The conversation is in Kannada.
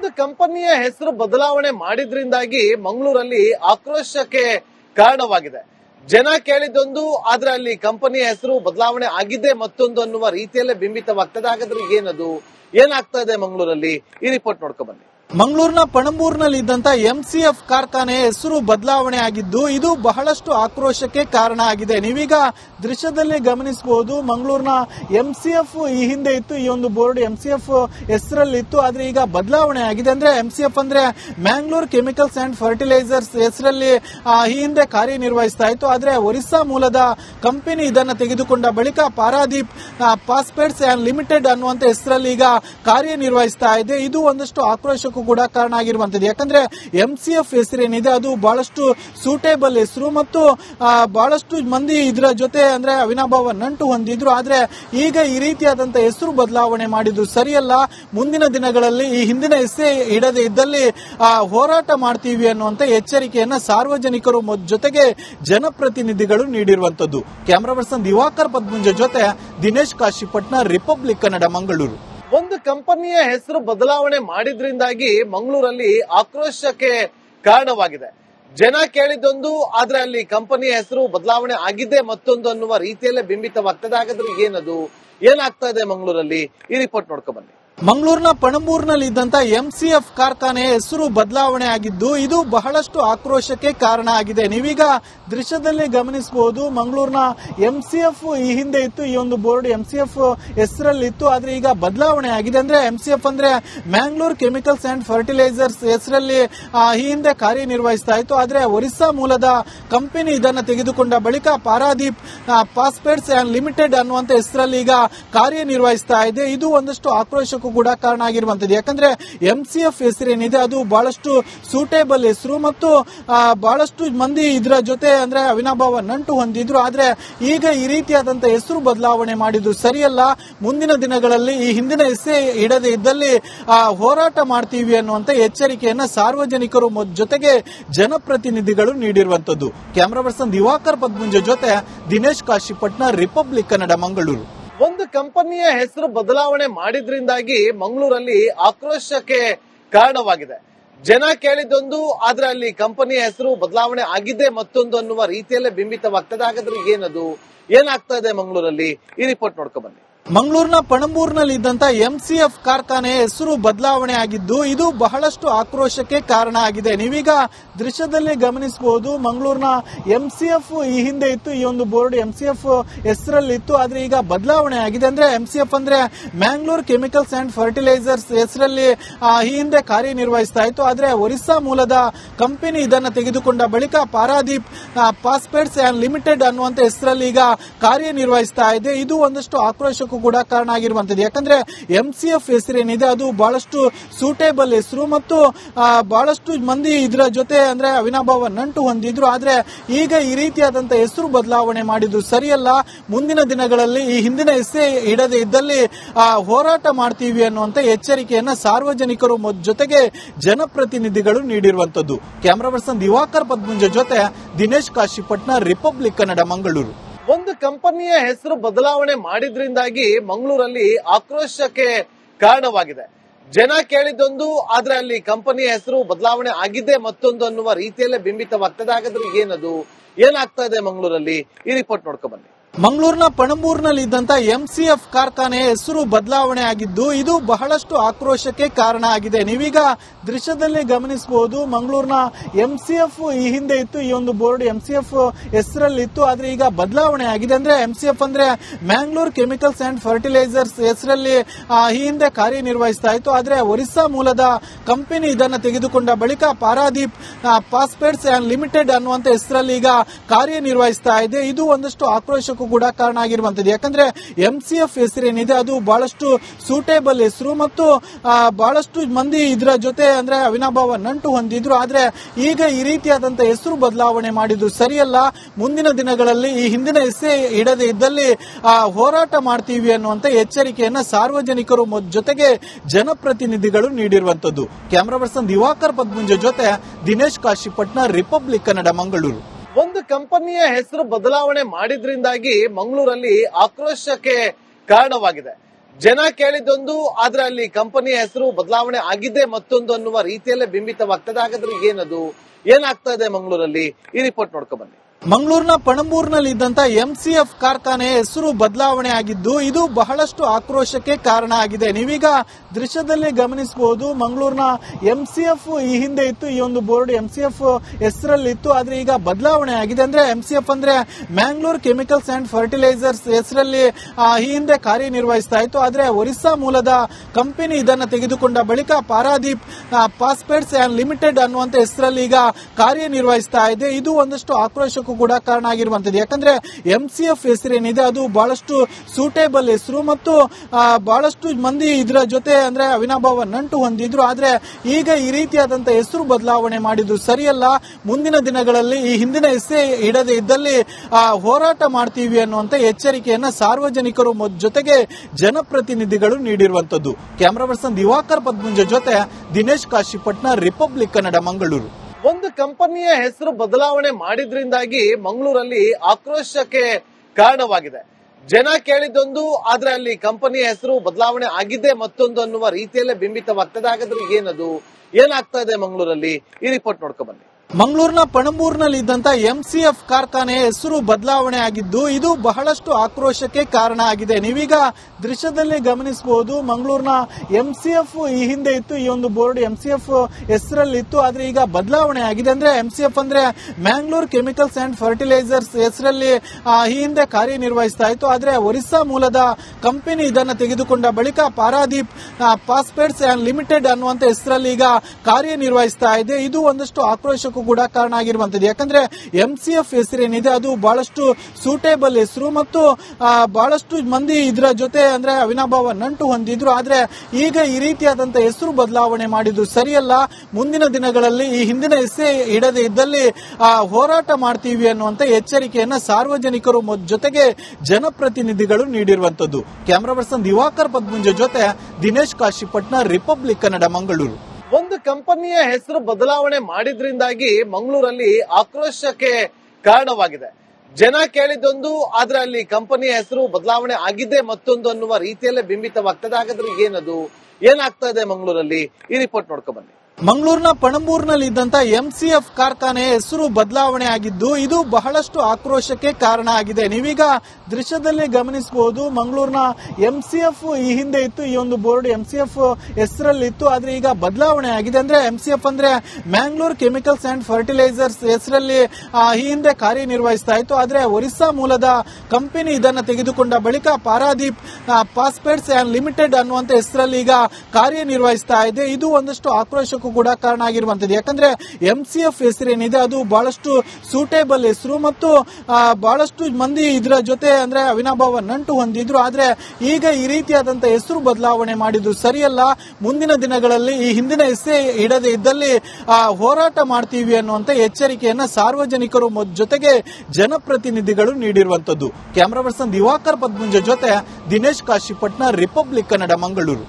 ಒಂದು ಕಂಪನಿಯ ಹೆಸರು ಬದಲಾವಣೆ ಮಾಡಿದ್ರಿಂದಾಗಿ ಮಂಗಳೂರಲ್ಲಿ ಆಕ್ರೋಶಕ್ಕೆ ಕಾರಣವಾಗಿದೆ. ಜನ ಕೇಳಿದ್ದೊಂದು, ಆದ್ರೆ ಅಲ್ಲಿ ಕಂಪನಿಯ ಹೆಸರು ಬದಲಾವಣೆ ಆಗಿದೆ ಮತ್ತೊಂದು ಅನ್ನುವ ರೀತಿಯಲ್ಲೇ ಬಿಂಬಿತವಾಗ್ತದೆ. ಹಾಗಾದ್ರೆ ಏನದು? ಏನಾಗ್ತಾ ಇದೆ ಮಂಗಳೂರಲ್ಲಿ? ಈ ರಿಪೋರ್ಟ್ ನೋಡ್ಕೊ ಬನ್ನಿ. ಮಂಗಳೂರಿನ ಪಣಂಬೂರಿನಲ್ಲಿ ಇದ್ದಂತ ಎಫ್ ಕಾರ್ಖಾನೆ ಹೆಸರು ಬದಲಾವಣೆ ಆಗಿದ್ದು, ಇದು ಬಹಳಷ್ಟು ಆಕ್ರೋಶಕ್ಕೆ ಕಾರಣ ಆಗಿದೆ. ನೀವೀಗ ದೃಶ್ಯದಲ್ಲಿ ಗಮನಿಸಬಹುದು, ಮಂಗಳೂರಿನ ಎಫ್ ಈ ಹಿಂದೆ ಇತ್ತು, ಈ ಒಂದು ಬೋರ್ಡ್ ಎಂಸಿಎಫ್ ಹೆಸರಲ್ಲಿ ಇತ್ತು ಆದ್ರೆ ಈಗ ಬದಲಾವಣೆ ಆಗಿದೆ. ಅಂದ್ರೆ ಎಫ್ ಅಂದ್ರೆ ಮ್ಯಾಂಗ್ಳೂರ್ ಕೆಮಿಕಲ್ಸ್ ಅಂಡ್ ಫರ್ಟಿಲೈಸರ್ಸ್ ಹೆಸರಲ್ಲಿ ಈ ಹಿಂದೆ ಕಾರ್ಯನಿರ್ವಹಿಸ್ತಾ ಇತ್ತು. ಆದ್ರೆ ಒರಿಸ್ಸಾ ಮೂಲದ ಕಂಪನಿ ಇದನ್ನ ತೆಗೆದುಕೊಂಡ ಬಳಿಕ ಪಾರಾದೀಪ್ ಪಾಸ್ಪೇಟ್ಸ್ ಅಂಡ್ ಲಿಮಿಟೆಡ್ ಅನ್ನುವಂತ ಹೆಸರಲ್ಲಿ ಈಗ ಕಾರ್ಯನಿರ್ವಹಿಸ್ತಾ ಇದೆ. ಇದು ಒಂದಷ್ಟು ಆಕ್ರೋಶಕ್ಕೂ ಕೂಡ ಕಾರಣ ಆಗಿರುವಂತದ್ದು ಯಾಕಂದ್ರೆ ಎಫ್ ಹೆಸರೇನಿದೆ, ಅದು ಬಹಳಷ್ಟು ಸೂಟೇಬಲ್ ಹೆಸರು ಮತ್ತು ಬಹಳಷ್ಟು ಮಂದಿ ಇದರ ಜೊತೆ ಅಂದ್ರೆ ಅವಿನಾಭಾವ ನಂಟು ಹೊಂದಿದ್ರು. ಆದ್ರೆ ಈಗ ಈ ರೀತಿಯಾದಂತ ಹೆಸರು ಬದಲಾವಣೆ ಮಾಡಿದ್ರು ಸರಿಯಲ್ಲ. ಮುಂದಿನ ದಿನಗಳಲ್ಲಿ ಈ ಹಿಂದಿನ ಹೆಸರೇ ಇಡದೆ ಇದ್ದಲ್ಲಿ ಹೋರಾಟ ಮಾಡ್ತೀವಿ ಅನ್ನುವಂತ ಎಚ್ಚರಿಕೆಯನ್ನ ಸಾರ್ವಜನಿಕರು ಜೊತೆಗೆ ಜನಪ್ರತಿನಿಧಿಗಳು ನೀಡಿರುವಂತದ್ದು ಕ್ಯಾಮರಾ ಪರ್ಸನ್ ದಿವಾಕರ್ ಪದ್ಮುಂಜ ಜೊತೆ ದಿನೇಶ್ ಕಾಶಿಪಟ್ನ ರಿಪಬ್ಲಿಕ್ ಕನ್ನಡ, ಮಂಗಳೂರು. ಒಂದು ಕಂಪನಿಯ ಹೆಸರು ಬದಲಾವಣೆ ಮಾಡಿದ್ರಿಂದಾಗಿ ಮಂಗಳೂರಲ್ಲಿ ಆಕ್ರೋಶಕ್ಕೆ ಕಾರಣವಾಗಿದೆ. ಜನ ಕೇಳಿದ್ದೊಂದು, ಆದ್ರೆ ಅಲ್ಲಿ ಕಂಪನಿಯ ಹೆಸರು ಬದಲಾವಣೆ ಆಗಿದೆ ಮತ್ತೊಂದು ಅನ್ನುವ ರೀತಿಯಲ್ಲೇ ಬಿಂಬಿತವಾಗ್ತದೆ. ಹಾಗಾದ್ರೆ ಏನದು? ಏನಾಗ್ತಾ ಇದೆ ಮಂಗಳೂರಲ್ಲಿ? ಈ ರಿಪೋರ್ಟ್ ನೋಡ್ಕೊ ಬನ್ನಿ. ಮಂಗಳೂರಿನ ಪಣಂಬೂರಿನಲ್ಲಿ ಇದ್ದಂತ ಎಂಸಿಎಫ್ ಕಾರ್ಖಾನೆ ಹೆಸರು ಬದಲಾವಣೆ ಆಗಿದ್ದು, ಇದು ಬಹಳಷ್ಟು ಆಕ್ರೋಶಕ್ಕೆ ಕಾರಣ ಆಗಿದೆ. ನೀವೀಗ ದೃಶ್ಯದಲ್ಲಿ ಗಮನಿಸಬಹುದು, ಮಂಗಳೂರಿನ ಎಂಸಿಎಫ್ ಈ ಹಿಂದೆ ಇತ್ತು, ಈ ಒಂದು ಬೋರ್ಡ್ ಎಂಸಿಎಫ್ ಹೆಸರಲ್ಲಿ ಇತ್ತು ಆದ್ರೆ ಈಗ ಬದಲಾವಣೆ ಆಗಿದೆ. ಅಂದ್ರೆ ಎಂಸಿಎಫ್ ಅಂದ್ರೆ ಮ್ಯಾಂಗ್ಳೂರ್ ಕೆಮಿಕಲ್ಸ್ ಅಂಡ್ ಫರ್ಟಿಲೈಸರ್ಸ್ ಹೆಸರಲ್ಲಿ ಈ ಹಿಂದೆ ಕಾರ್ಯನಿರ್ವಹಿಸ್ತಾ ಇತ್ತು. ಆದ್ರೆ ಒರಿಸ್ಸಾ ಮೂಲದ ಕಂಪನಿ ಇದನ್ನು ತೆಗೆದುಕೊಂಡ ಬಳಿಕ ಪಾರಾದೀಪ್ ಪಾಸ್ಪೇಟ್ಸ್ ಅಂಡ್ ಲಿಮಿಟೆಡ್ ಅನ್ನುವಂತ ಹೆಸರಲ್ಲಿ ಈಗ ಕಾರ್ಯನಿರ್ವಹಿಸ್ತಾ ಇದೆ. ಇದು ಒಂದಷ್ಟು ಆಕ್ರೋಶಕ್ಕೂ ಕೂಡ ಕಾರಣ ಆಗಿರುವಂತದ್ದು ಯಾಕಂದ್ರೆ ಎಫ್ ಹೆಸರೇನಿದೆ, ಅದು ಬಹಳಷ್ಟು ಸೂಟೇಬಲ್ ಹೆಸರು ಮತ್ತು ಬಹಳಷ್ಟು ಮಂದಿ ಇದರ ಜೊತೆ ಅಂದ್ರೆ ಅವಿನಾಭಾವ ನಂಟು ಹೊಂದಿದ್ರು. ಆದ್ರೆ ಈಗ ಈ ರೀತಿಯಾದಂತ ಹೆಸರು ಬದಲಾವಣೆ ಮಾಡಿದ್ದು ಸರಿಯಲ್ಲ. ಮುಂದಿನ ದಿನಗಳಲ್ಲಿ ಈ ಹಿಂದಿನ ಹೆಸರೇ ಇಡದೆ ಇದ್ದಲ್ಲಿ ಹೋರಾಟ ಮಾಡ್ತೀವಿ ಅನ್ನುವಂತ ಎಚ್ಚರಿಕೆಯನ್ನ ಸಾರ್ವಜನಿಕರು ಜೊತೆಗೆ ಜನಪ್ರತಿನಿಧಿಗಳು ನೀಡಿರುವಂತದ್ದು ಕ್ಯಾಮರಾ ಪರ್ಸನ್ ದಿವಾಕರ್ ಪದ್ಮುಂಜ ಜೊತೆ ದಿನೇಶ್ ಕಾಶಿಪಟ್ನ ರಿಪಬ್ಲಿಕ್ ಕನ್ನಡ ಮಂಗಳೂರು. ಕಂಪನಿಯ ಹೆಸರು ಬದಲಾವಣೆ ಮಾಡಿದ್ರಿಂದಾಗಿ ಮಂಗಳೂರಲ್ಲಿ ಆಕ್ರೋಶಕ್ಕೆ ಕಾರಣವಾಗಿದೆ. ಜನ ಕೇಳಿದ್ದೊಂದು, ಆದ್ರೆ ಅಲ್ಲಿ ಕಂಪನಿಯ ಹೆಸರು ಬದಲಾವಣೆ ಆಗಿದೆ ಮತ್ತೊಂದು ಅನ್ನುವ ರೀತಿಯಲ್ಲೇ ಬಿಂಬಿತವಾಗ್ತದೆ. ಹಾಗಾದ್ರೆ ಏನದು? ಏನಾಗ್ತಾ ಇದೆ ಮಂಗಳೂರಲ್ಲಿ? ಈ ರಿಪೋರ್ಟ್ ನೋಡ್ಕೊ ಬನ್ನಿ. ಮಂಗಳೂರಿನ ಪಣಂಬೂರಿನಲ್ಲಿ ಇದ್ದಂತ ಎಂಸಿಎಫ್ ಕಾರ್ಖಾನೆ ಹೆಸರು ಬದಲಾವಣೆ ಆಗಿದ್ದು, ಇದು ಬಹಳಷ್ಟು ಆಕ್ರೋಶಕ್ಕೆ ಕಾರಣ ಆಗಿದೆ. ನೀವೀಗ ದೃಶ್ಯದಲ್ಲಿ ಗಮನಿಸಬಹುದು, ಮಂಗಳೂರಿನ ಎಂಸಿಎಫ್ ಈ ಹಿಂದೆ ಇತ್ತು, ಈ ಒಂದು ಬೋರ್ಡ್ ಎಂಸಿಎಫ್ ಹೆಸರಲ್ಲಿ ಇತ್ತು ಆದ್ರೆ ಈಗ ಬದಲಾವಣೆ ಆಗಿದೆ. ಅಂದ್ರೆ ಎಂಸಿಎಫ್ ಅಂದ್ರೆ ಮ್ಯಾಂಗ್ಳೂರ್ ಕೆಮಿಕಲ್ಸ್ ಅಂಡ್ ಫರ್ಟಿಲೈಸರ್ಸ್ ಹೆಸರಲ್ಲಿ ಈ ಹಿಂದೆ ಕಾರ್ಯನಿರ್ವಹಿಸ್ತಾ ಇತ್ತು. ಆದ್ರೆ ಒರಿಸ್ಸಾ ಮೂಲದ ಕಂಪನಿ ಇದನ್ನ ತೆಗೆದುಕೊಂಡ ಬಳಿಕ ಪಾರಾದೀಪ್ ಪಾಸ್ಪೇಟ್ಸ್ ಅಂಡ್ ಲಿಮಿಟೆಡ್ ಅನ್ನುವಂತ ಹೆಸರಲ್ಲಿ ಈಗ ಕಾರ್ಯನಿರ್ವಹಿಸ್ತಾ ಇದೆ. ಇದು ಒಂದಷ್ಟು ಕೂಡ ಕಾರಣ ಆಗಿರುವಂತದ್ದು ಯಾಕಂದ್ರೆ ಎಫ್ ಹೆಸರೇನಿದೆ ಅದು ಬಹಳಷ್ಟು ಸೂಟೇಬಲ್ ಹೆಸರು ಮತ್ತು ಬಹಳಷ್ಟು ಮಂದಿ ಇದರ ಜೊತೆ ಅಂದ್ರೆ ಅವಿನಾಭಾವ ನಂಟು ಹೊಂದಿದ್ರು. ಆದ್ರೆ ಈಗ ಈ ರೀತಿಯಾದಂತ ಹೆಸರು ಬದಲಾವಣೆ ಮಾಡಿದ್ರು. ಸರಿಯಲ್ಲ, ಮುಂದಿನ ದಿನಗಳಲ್ಲಿ ಈ ಹಿಂದಿನ ಹೆಸರೇ ಇಡದೆ ಇದ್ದಲ್ಲಿ ಹೋರಾಟ ಮಾಡ್ತೀವಿ ಅನ್ನುವಂತ ಎಚ್ಚರಿಕೆಯನ್ನ ಸಾರ್ವಜನಿಕರು ಜೊತೆಗೆ ಜನಪ್ರತಿನಿಧಿಗಳು ನೀಡಿರುವಂತದ್ದು ಕ್ಯಾಮರಾ ಪರ್ಸನ್ ದಿವಾಕರ್ ಪದ್ಮುಂಜ ಜೊತೆ ದಿನೇಶ್ ಕಾಶಿಪಟ್ನ ರಿಪಬ್ಲಿಕ್ ಕನ್ನಡ, ಮಂಗಳೂರು. ಒಂದು ಕಂಪನಿಯ ಹೆಸರು ಬದಲಾವಣೆ ಮಾಡಿದ್ರಿಂದಾಗಿ ಮಂಗಳೂರಲ್ಲಿ ಆಕ್ರೋಶಕ್ಕೆ ಕಾರಣವಾಗಿದೆ. ಜನ ಕೇಳಿದ್ದೊಂದು, ಆದ್ರೆ ಅಲ್ಲಿ ಕಂಪನಿಯ ಹೆಸರು ಬದಲಾವಣೆ ಆಗಿದೆ ಮತ್ತೊಂದು ಅನ್ನುವ ರೀತಿಯಲ್ಲೇ ಬಿಂಬಿತವಾಗ್ತದೆ. ಹಾಗಾದ್ರೆ ಏನದು? ಏನಾಗ್ತಾ ಇದೆ ಮಂಗಳೂರಲ್ಲಿ? ಈ ರಿಪೋರ್ಟ್ ನೋಡ್ಕೊಂಡ್ ಬನ್ನಿ. ಮಂಗಳೂರಿನ ಪಣಂಬೂರಿನಲ್ಲಿ ಇದ್ದಂತ ಎಂಸಿಎಫ್ ಕಾರ್ಖಾನೆ ಹೆಸರು ಬದಲಾವಣೆ ಆಗಿದ್ದು, ಇದು ಬಹಳಷ್ಟು ಆಕ್ರೋಶಕ್ಕೆ ಕಾರಣ ಆಗಿದೆ. ನೀವೀಗ ದೃಶ್ಯದಲ್ಲಿ ಗಮನಿಸಬಹುದು, ಮಂಗಳೂರಿನ ಎಂಸಿಎಫ್ ಈ ಹಿಂದೆ ಇತ್ತು, ಈ ಒಂದು ಬೋರ್ಡ್ ಎಂಸಿಎಫ್ ಹೆಸರಲ್ಲಿ ಇತ್ತು ಆದ್ರೆ ಈಗ ಬದಲಾವಣೆ ಆಗಿದೆ. ಅಂದ್ರೆ ಎಂಸಿಎಫ್ ಅಂದ್ರೆ ಮ್ಯಾಂಗ್ಳೂರ್ ಕೆಮಿಕಲ್ಸ್ ಅಂಡ್ ಫರ್ಟಿಲೈಸರ್ಸ್ ಹೆಸರಲ್ಲಿ ಈ ಹಿಂದೆ ಕಾರ್ಯನಿರ್ವಹಿಸ್ತಾ ಇತ್ತು. ಆದ್ರೆ ಒರಿಸ್ಸಾ ಮೂಲದ ಕಂಪನಿ ಇದನ್ನು ತೆಗೆದುಕೊಂಡ ಬಳಿಕ ಪಾರಾದೀಪ್ ಪಾಸ್ಪೇಟ್ಸ್ ಅಂಡ್ ಲಿಮಿಟೆಡ್ ಅನ್ನುವಂತ ಹೆಸರಲ್ಲಿ ಈಗ ಕಾರ್ಯನಿರ್ವಹಿಸ್ತಾ ಇದೆ. ಇದು ಒಂದಷ್ಟು ಆಕ್ರೋಶಕ್ಕೂ ಕೂಡ ಕಾರಣ ಆಗಿರುವಂತದ್ದು ಯಾಕಂದ್ರೆ ಎಫ್ ಹೆಸರೇನಿದೆ ಅದು ಬಹಳಷ್ಟು ಸೂಟೇಬಲ್ ಹೆಸರು ಮತ್ತು ಬಹಳಷ್ಟು ಮಂದಿ ಇದರ ಜೊತೆ ಅಂದ್ರೆ ಅವಿನಾಭಾವ ನಂಟು ಹೊಂದಿದ್ರು. ಆದ್ರೆ ಈಗ ಈ ರೀತಿಯಾದಂತಹ ಹೆಸರು ಬದಲಾವಣೆ ಮಾಡಿದ್ದು ಸರಿಯಲ್ಲ. ಮುಂದಿನ ದಿನಗಳಲ್ಲಿ ಈ ಹಿಂದಿನ ಹೆಸರೇ ಇಡದೆ ಇದ್ದಲ್ಲಿ ಹೋರಾಟ ಮಾಡ್ತೀವಿ ಅನ್ನುವಂತ ಎಚ್ಚರಿಕೆಯನ್ನ ಸಾರ್ವಜನಿಕರು ಜೊತೆಗೆ ಜನಪ್ರತಿನಿಧಿಗಳು ನೀಡಿರುವಂತದ್ದು ಕ್ಯಾಮರಾ ಪರ್ಸನ್ ದಿವಾಕರ್ ಪದ್ಮುಂಜ ಜೊತೆ ದಿನೇಶ್ ಕಾಶಿಪಟ್ನ ರಿಪಬ್ಲಿಕ್ ಕನ್ನಡ ಮಂಗಳೂರು. ಕಂಪನಿಯ ಹೆಸರು ಬದಲಾವಣೆ ಮಾಡಿದ್ರಿಂದಾಗಿ ಮಂಗಳೂರಲ್ಲಿ ಆಕ್ರೋಶಕ್ಕೆ ಕಾರಣವಾಗಿದೆ. ಜನ ಕೇಳಿದ್ದೊಂದು, ಆದ್ರೆ ಅಲ್ಲಿ ಕಂಪನಿಯ ಹೆಸರು ಬದಲಾವಣೆ ಆಗಿದೆ ಮತ್ತೊಂದು ಅನ್ನುವ ರೀತಿಯಲ್ಲೇ ಬಿಂಬಿತವಾಗ್ತದೆ. ಹಾಗಾದ್ರೆ ಏನದು? ಏನಾಗ್ತಾ ಇದೆ ಮಂಗಳೂರಲ್ಲಿ? ಈ ರಿಪೋರ್ಟ್ ನೋಡ್ಕೊಂಡ್ ಬನ್ನಿ. ಮಂಗಳೂರಿನ ಪಣಂಬೂರಿನಲ್ಲಿ ಇದ್ದಂತ ಎಂಸಿಎಫ್ ಕಾರ್ಖಾನೆ ಹೆಸರು ಬದಲಾವಣೆ ಆಗಿದ್ದು, ಇದು ಬಹಳಷ್ಟು ಆಕ್ರೋಶಕ್ಕೆ ಕಾರಣ ಆಗಿದೆ. ನೀವೀಗ ದೃಶ್ಯದಲ್ಲಿ ಗಮನಿಸಬಹುದು, ಮಂಗಳೂರಿನ ಎಂಸಿಎಫ್ ಈ ಹಿಂದೆ ಇತ್ತು, ಈ ಒಂದು ಬೋರ್ಡ್ ಎಂಸಿಎಫ್ ಹೆಸರಲ್ಲಿ ಇತ್ತು ಆದ್ರೆ ಈಗ ಬದಲಾವಣೆ ಆಗಿದೆ. ಅಂದ್ರೆ ಎಂಸಿಎಫ್ ಅಂದ್ರೆ ಮ್ಯಾಂಗ್ಳೂರ್ ಕೆಮಿಕಲ್ಸ್ ಅಂಡ್ ಫರ್ಟಿಲೈಸರ್ಸ್ ಹೆಸರಲ್ಲಿ ಈ ಹಿಂದೆ ಕಾರ್ಯನಿರ್ವಹಿಸ್ತಾ ಇತ್ತು. ಆದ್ರೆ ಒರಿಸ್ಸಾ ಮೂಲದ ಕಂಪನಿ ಇದನ್ನು ತೆಗೆದುಕೊಂಡ ಬಳಿಕ ಪಾರಾದೀಪ್ ಪಾಸ್ಪೇಟ್ಸ್ ಅಂಡ್ ಲಿಮಿಟೆಡ್ ಅನ್ನುವಂತ ಹೆಸರಲ್ಲಿ ಈಗ ಕಾರ್ಯನಿರ್ವಹಿಸ್ತಾ ಇದೆ. ಇದು ಒಂದಷ್ಟು ಆಕ್ರೋಶಕ್ಕೂ ಕೂಡ ಕಾರಣ ಆಗಿರುವಂತದ್ದು ಯಾಕಂದ್ರೆ ಎಫ್ ಹೆಸರೇನಿದೆ ಅದು ಬಹಳಷ್ಟು ಸೂಟೇಬಲ್ ಹೆಸರು ಮತ್ತು ಬಹಳಷ್ಟು ಮಂದಿ ಇದರ ಜೊತೆ ಅಂದ್ರೆ ಅವಿನಾಭಾವ ನಂಟು ಹೊಂದಿದ್ರು. ಆದ್ರೆ ಈಗ ಈ ರೀತಿಯಾದಂತ ಹೆಸರು ಬದಲಾವಣೆ ಮಾಡಿದ್ರು. ಸರಿಯಲ್ಲ, ಮುಂದಿನ ದಿನಗಳಲ್ಲಿ ಈ ಹಿಂದಿನ ಹೆಸರೇ ಇಡದೆ ಇದ್ದಲ್ಲಿ ಹೋರಾಟ ಮಾಡ್ತೀವಿ ಅನ್ನುವಂತ ಎಚ್ಚರಿಕೆಯನ್ನ ಸಾರ್ವಜನಿಕರು ಜೊತೆಗೆ ಜನಪ್ರತಿನಿಧಿಗಳು ನೀಡಿರುವಂತದ್ದು ಕ್ಯಾಮರಾ ಪರ್ಸನ್ ದಿವಾಕರ್ ಪದ್ಮುಂಜ ಜೊತೆ ದಿನೇಶ್ ಕಾಶಿಪಟ್ನ ರಿಪಬ್ಲಿಕ್ ಕನ್ನಡ ಮಂಗಳೂರು. ಒಂದು ಕಂಪನಿಯ ಹೆಸರು ಬದಲಾವಣೆ ಮಾಡಿದ್ರಿಂದಾಗಿ ಮಂಗಳೂರಲ್ಲಿ ಆಕ್ರೋಶಕ್ಕೆ ಕಾರಣವಾಗಿದೆ. ಜನ ಕೇಳಿದ್ದೊಂದು, ಆದ್ರೆ ಅಲ್ಲಿ ಕಂಪನಿಯ ಹೆಸರು ಬದಲಾವಣೆ ಆಗಿದೆ ಮತ್ತೊಂದು ಅನ್ನುವ ರೀತಿಯಲ್ಲೇ ಬಿಂಬಿತವಾಗ್ತದೆ. ಹಾಗಾದ್ರೆ ಏನದು? ಏನಾಗ್ತಾ ಇದೆ ಮಂಗಳೂರಲ್ಲಿ? ಈ ರಿಪೋರ್ಟ್ ನೋಡ್ಕೊಂಡ್ ಬನ್ನಿ. ಮಂಗಳೂರಿನ ಪಣಂಬೂರಿನಲ್ಲಿ ಇದ್ದಂತ ಎಂಸಿಎಫ್ ಕಾರ್ಖಾನೆ ಹೆಸರು ಬದಲಾವಣೆ ಆಗಿದ್ದು, ಇದು ಬಹಳಷ್ಟು ಆಕ್ರೋಶಕ್ಕೆ ಕಾರಣ ಆಗಿದೆ. ನೀವೀಗ ದೃಶ್ಯದಲ್ಲಿ ಗಮನಿಸಬಹುದು, ಮಂಗಳೂರಿನ ಎಂಸಿಎಫ್ ಈ ಹಿಂದೆ ಇತ್ತು, ಈ ಒಂದು ಬೋರ್ಡ್ ಎಂಸಿಎಫ್ ಹೆಸರಲ್ಲಿ ಇತ್ತು ಆದ್ರೆ ಈಗ ಬದಲಾವಣೆ ಆಗಿದೆ. ಅಂದ್ರೆ ಎಂಸಿಎಫ್ ಅಂದ್ರೆ ಮ್ಯಾಂಗ್ಳೂರ್ ಕೆಮಿಕಲ್ಸ್ ಅಂಡ್ ಫರ್ಟಿಲೈಸರ್ಸ್ ಹೆಸರಲ್ಲಿ ಈ ಹಿಂದೆ ಕಾರ್ಯನಿರ್ವಹಿಸ್ತಾ ಇತ್ತು. ಆದ್ರೆ ಒರಿಸ್ಸಾ ಮೂಲದ ಕಂಪನಿ ಇದನ್ನು ತೆಗೆದುಕೊಂಡ ಬಳಿಕ ಪಾರಾದೀಪ್ ಪಾಸ್ಪೇಟ್ಸ್ ಲಿಮಿಟೆಡ್ ಅನ್ನುವಂತ ಹೆಸರಲ್ಲಿ ಈಗ ಕಾರ್ಯನಿರ್ವಹಿಸ್ತಾ ಇದೆ. ಇದು ಒಂದಷ್ಟು ಆಕ್ರೋಶಕ್ಕೂ ಕೂಡ ಕಾರಣ ಆಗಿರುವಂತದ್ದು ಯಾಕಂದ್ರೆ ಎಫ್ ಹೆಸರೇನಿದೆ ಅದು ಬಹಳಷ್ಟು ಸೂಟೇಬಲ್ ಹೆಸರು ಮತ್ತು ಬಹಳಷ್ಟು ಮಂದಿ ಇದರ ಜೊತೆ ಅಂದ್ರೆ ಅವಿನಾಭಾವ ನಂಟು ಹೊಂದಿದ್ರು. ಆದ್ರೆ ಈಗ ಈ ರೀತಿಯಾದಂತ ಹೆಸರು ಬದಲಾವಣೆ ಮಾಡಿದ್ರು ಸರಿಯಲ್ಲ. ಮುಂದಿನ ದಿನಗಳಲ್ಲಿ, ಈ ಹಿಂದಿನ ಹೆಸರೇ ಇಡದೆ ಇದ್ದಲ್ಲಿ ಹೋರಾಟ ಮಾಡ್ತೀವಿ ಅನ್ನುವಂತ ಎಚ್ಚರಿಕೆಯನ್ನ ಸಾರ್ವಜನಿಕರು ಜೊತೆಗೆ ಜನಪ್ರತಿನಿಧಿಗಳು ನೀಡಿರುವಂತದ್ದು ಕ್ಯಾಮರಾ ಪರ್ಸನ್ ದಿವಾಕರ್ ಪದ್ಮುಂಜ ಜೊತೆ ದಿನೇಶ್ ಕಾಶಿಪಟ್ನ ರಿಪಬ್ಲಿಕ್ ಕನ್ನಡ ಮಂಗಳೂರು. ಒಂದು ಕಂಪನಿಯ ಹೆಸರು ಬದಲಾವಣೆ ಮಾಡಿದ್ರಿಂದಾಗಿ ಮಂಗಳೂರಲ್ಲಿ ಆಕ್ರೋಶಕ್ಕೆ ಕಾರಣವಾಗಿದೆ. ಜನ ಕೇಳಿದ್ದೊಂದು, ಆದ್ರೆ ಅಲ್ಲಿ ಕಂಪನಿಯ ಹೆಸರು ಬದಲಾವಣೆ ಆಗಿದೆ ಮತ್ತೊಂದು ಅನ್ನುವ ರೀತಿಯಲ್ಲೇ ಬಿಂಬಿತವಾಗ್ತದೆ. ಹಾಗಾದ್ರೆ ಏನದು? ಏನಾಗ್ತಾ ಇದೆ ಮಂಗಳೂರಲ್ಲಿ? ಈ ರಿಪೋರ್ಟ್ ನೋಡ್ಕೊಂಡ್ ಬನ್ನಿ. ಮಂಗಳೂರಿನ ಪಣಂಬೂರಿನಲ್ಲಿ ಇದ್ದಂತ ಎಂಸಿಎಫ್ ಕಾರ್ಖಾನೆ ಹೆಸರು ಬದಲಾವಣೆ ಆಗಿದ್ದು, ಇದು ಬಹಳಷ್ಟು ಆಕ್ರೋಶಕ್ಕೆ ಕಾರಣ ಆಗಿದೆ. ನೀವೀಗ ದೃಶ್ಯದಲ್ಲಿ ಗಮನಿಸಬಹುದು, ಮಂಗಳೂರಿನ ಎಂಸಿಎಫ್ ಈ ಹಿಂದೆ ಇತ್ತು, ಈ ಒಂದು ಬೋರ್ಡ್ ಎಂಸಿಎಫ್ ಹೆಸರಲ್ಲಿ ಇತ್ತು ಆದ್ರೆ ಈಗ ಬದಲಾವಣೆ ಆಗಿದೆ. ಅಂದ್ರೆ ಎಂಸಿಎಫ್ ಅಂದ್ರೆ ಮ್ಯಾಂಗ್ಳೂರ್ ಕೆಮಿಕಲ್ಸ್ ಅಂಡ್ ಫರ್ಟಿಲೈಸರ್ಸ್ ಹೆಸರಲ್ಲಿ ಈ ಹಿಂದೆ ಕಾರ್ಯನಿರ್ವಹಿಸ್ತಾ ಇತ್ತು. ಆದ್ರೆ ಒರಿಸ್ಸಾ ಮೂಲದ ಕಂಪನಿ ಇದನ್ನ ತೆಗೆದುಕೊಂಡ ಬಳಿಕ ಪಾರಾದೀಪ್ ಪಾಸ್ಪೇಟ್ಸ್ ಲಿಮಿಟೆಡ್ ಅನ್ನುವಂತ ಹೆಸರಲ್ಲಿ ಈಗ ಕಾರ್ಯನಿರ್ವಹಿಸ್ತಾ ಇದೆ. ಇದು ಒಂದಷ್ಟು ಆಕ್ರೋಶಕ್ಕೂ ಕೂಡ ಕಾರಣ ಆಗಿರುವಂತದ್ದು ಯಾಕಂದ್ರೆ ಎಫ್ ಹೆಸರೇನಿದೆ, ಅದು ಬಹಳಷ್ಟು ಸೂಟೇಬಲ್ ಹೆಸರು ಮತ್ತು ಬಹಳಷ್ಟು ಮಂದಿ ಇದರ ಜೊತೆ ಅಂದ್ರೆ ಅವಿನಾಭಾವ ನಂಟು ಹೊಂದಿದ್ರು. ಆದ್ರೆ ಈಗ ಈ ರೀತಿಯಾದಂಥ ಹೆಸರು ಬದಲಾವಣೆ ಮಾಡಿದ್ದು ಸರಿಯಲ್ಲ, ಮುಂದಿನ ದಿನಗಳಲ್ಲಿ ಈ ಹಿಂದಿನ ಹೆಸರು ಇಡದೆ ಇದ್ದಲ್ಲಿ ಹೋರಾಟ ಮಾಡ್ತೀವಿ ಅನ್ನುವಂಥ ಎಚ್ಚರಿಕೆಯನ್ನು ಸಾರ್ವಜನಿಕರು ಜೊತೆಗೆ ಜನಪ್ರತಿನಿಧಿಗಳು ನೀಡಿರುವಂತದ್ದು ಕ್ಯಾಮರಾ ಪರ್ಸನ್ ದಿವಾಕರ್ ಪದ್ಮುಂಜ ಜೊತೆ ದಿನೇಶ್ ಕಾಶಿಪಟ್ನ ರಿಪಬ್ಲಿಕ್ ಕನ್ನಡ ಮಂಗಳೂರು.